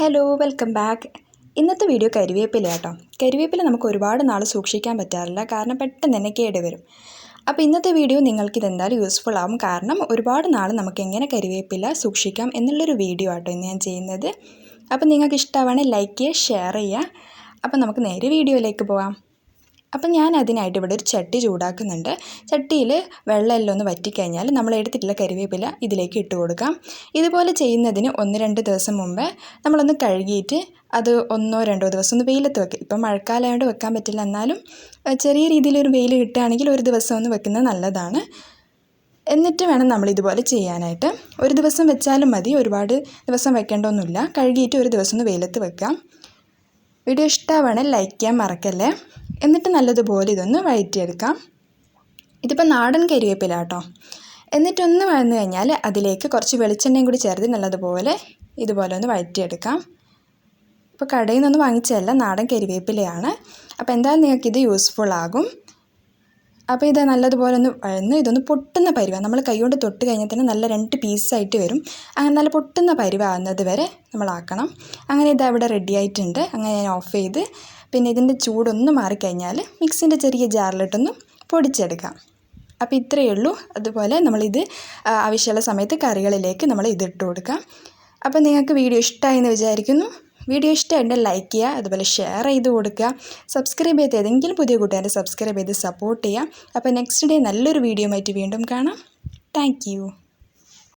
Hello welcome back ഇന്നത്തെ video കരിവേപ്പില കേട്ടോ. കരിവേപ്പില നമുക്ക് ഒരുപാട് നാൾ സൂക്ഷിക്കാൻ പറ്റാറില്ല. കാരണം പെട്ടെന്ന് തന്നെ കേടുവരും. അപ്പോൾ ഇന്നത്തെ വീഡിയോ നിങ്ങൾക്ക് ഇതെന്തായാലും യൂസ്ഫുൾ ആവും. കാരണം ഒരുപാട് നാൾ നമുക്ക് എങ്ങനെ കരിവേപ്പില സൂക്ഷിക്കാം എന്നുള്ളൊരു വീഡിയോ ആട്ടോ ഇന്ന് ഞാൻ ചെയ്യുന്നത്. അപ്പോൾ നിങ്ങൾക്ക് ഇഷ്ടമാണെങ്കിൽ ലൈക്ക് ചെയ്യുക ഷെയർ ചെയ്യുക. അപ്പോൾ നമുക്ക് നേരെ വീഡിയോയിലേക്ക് പോവാം. അപ്പം ഞാൻ അതിനായിട്ട് ഇവിടെ ഒരു ചട്ടി ചൂടാക്കുന്നുണ്ട്. ചട്ടിയിൽ വെള്ളമെല്ലാം ഒന്ന് വറ്റിക്കഴിഞ്ഞാൽ നമ്മൾ എടുത്തിട്ടുള്ള കരിവേപ്പില ഇതിലേക്ക് ഇട്ട് കൊടുക്കാം. ഇതുപോലെ ചെയ്യുന്നതിന് ഒന്ന് രണ്ട് ദിവസം മുമ്പേ നമ്മളൊന്ന് കഴുകിയിട്ട് അത് ഒന്നോ രണ്ടോ ദിവസം ഒന്ന് വെയിലത്ത് വെക്കുക ഇപ്പം മഴക്കാലമായിട്ട് വെക്കാൻ പറ്റില്ല. എന്നാലും ചെറിയ രീതിയിലൊരു വെയിൽ കിട്ടുകയാണെങ്കിൽ ഒരു ദിവസം ഒന്ന് വെക്കുന്നത് നല്ലതാണ്. എന്നിട്ട് വേണം നമ്മൾ ഇതുപോലെ ചെയ്യാനായിട്ട്. ഒരു ദിവസം വെച്ചാലും മതി. ഒരുപാട് ദിവസം വെക്കേണ്ടൊന്നുമില്ല. കഴുകിയിട്ട് ഒരു ദിവസം ഒന്ന് വെയിലത്ത് വെക്കാം. വീഡിയോ ഇഷ്ടമാണ് ലൈക്ക് ചെയ്യാൻ മറക്കല്ലേ? എന്നിട്ട് നല്ലതുപോലെ ഇതൊന്ന് വഴറ്റിയെടുക്കാം. ഇതിപ്പോൾ നാടൻ കരിവേപ്പില കേട്ടോ എന്നിട്ടൊന്ന് വഴന്നു കഴിഞ്ഞാൽ അതിലേക്ക് കുറച്ച് വെളിച്ചെണ്ണയും കൂടി ചേർത്ത് നല്ലതുപോലെ ഇതുപോലെ ഒന്ന് വഴറ്റിയെടുക്കാം. ഇപ്പോൾ കടയിൽ നിന്ന് വാങ്ങിച്ചതല്ല നാടൻ കരിവേപ്പിലയാണ്. അപ്പോൾ എന്തായാലും നിങ്ങൾക്കിത് യൂസ്ഫുൾ ആകും. അപ്പോൾ ഇത് നല്ലതുപോലെ ഒന്ന് വഴന്ന് ഇതൊന്ന് പൊട്ടുന്ന പരിവാണ് നമ്മൾ കൈകൊണ്ട് തൊട്ട് കഴിഞ്ഞാൽ തന്നെ നല്ല രണ്ട് പീസായിട്ട് വരും. അങ്ങനെ നല്ല പൊട്ടുന്ന പരിവാകുന്നത് വരെ നമ്മളാക്കണം. അങ്ങനെ ഇത് അവിടെ റെഡി ആയിട്ടുണ്ട്. അങ്ങനെ ഞാൻ ഓഫ് ചെയ്ത് പിന്നെ ഇതിന്റെ ചൂടൊന്ന് മാറിക്കഴിഞ്ഞാൽ മിക്സിന്റെ ചെറിയ ജാറിലിട്ടൊന്ന് പൊടിച്ചെടുക്കാം. അപ്പോൾ ഇത്രയേ ഉള്ളൂ. അതുപോലെ നമ്മളിത് ആവശ്യമുള്ള സമയത്ത് കറികളിലേക്ക് നമ്മൾ ഇതിട്ട് കൊടുക്കാം. അപ്പോൾ നിങ്ങൾക്ക് വീഡിയോ ഇഷ്ടമായി എന്ന് വിചാരിക്കുന്നു. വീഡിയോ ഇഷ്ടമായിട്ടുണ്ടെങ്കിൽ ലൈക്ക് ചെയ്യുക അതുപോലെ ഷെയർ ചെയ്ത് കൊടുക്കുക. സബ്സ്ക്രൈബ് ചെയ്ത് ഏതെങ്കിലും പുതിയ കൂട്ടുകാരെ സബ്സ്ക്രൈബ് ചെയ്ത് സപ്പോർട്ട് ചെയ്യുക. അപ്പോൾ നെക്സ്റ്റ് ഡേ നല്ലൊരു വീഡിയോ ആയിട്ട് വീണ്ടും കാണാം. താങ്ക്